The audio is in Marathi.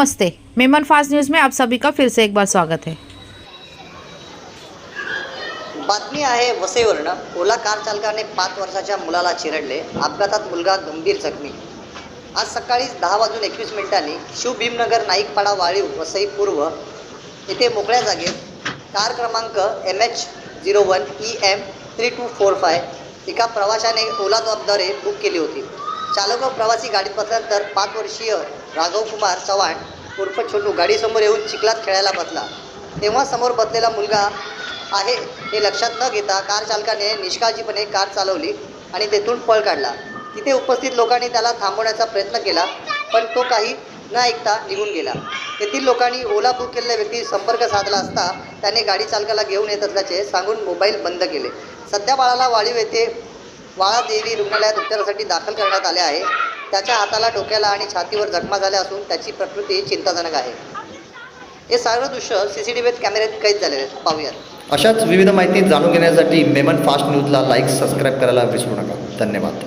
नमस्ते मेमन फास्ट न्यूज़ में आप सभी का फिर से एक बार स्वागत है। बातमी आहे वसईवरनं ओला कार चालकाने पाच वर्षाच्या मुलाला चिरडले अपघातात मुलगा गंभीर जखमी. आज सकाळी दहा वाजून एकवीस मिनिटांनी शिवभीमनगर नाईकपाडा वाळीव वसई पूर्व येथे मोकळ्या जागेत कार क्रमांक M H zero one E M three two four five एका प्रवाशाने ओला जॉबद्वारे बुक केली होती. चालक व प्रवासी गाडीत बसल्यानंतर पाच वर्षीय राघव कुमार चव्हाण उर्फ छोटू गाडीसमोर येऊन चिखलात खेळायला बसला. तेव्हा समोर बसलेला मुलगा आहे हे लक्षात न घेता कार चालकाने निष्काळजीपणे कार चालवली आणि तेथून पळ काढला. तिथे उपस्थित लोकांनी त्याला थांबवण्याचा प्रयत्न केला पण तो काही न ऐकता निघून गेला. तेथील लोकांनी ओला बुक केलेल्या व्यक्ती संपर्क साधला असता त्याने गाडी चालकाला घेऊन येत असल्याचे सांगून मोबाईल बंद केले. सध्या बाळाला वाळीव येथे वाळा देवी रुग्णालयात उपचारासाठी दाखल करण्यात आले आहे. त्याच्या हाताला डोक्याला आणि छातीवर जखमा झाल्या असून त्याची प्रकृती चिंताजनक आहे. हे सर्व दृश्य सी सी टी व्हीत कॅमेऱ्यात कैद झालेले आहेत पाहूयात. अशाच विविध माहिती जाणून घेण्यासाठी मेमन फास्ट न्यूजला लाईक सबस्क्राईब करायला विसरू नका. धन्यवाद.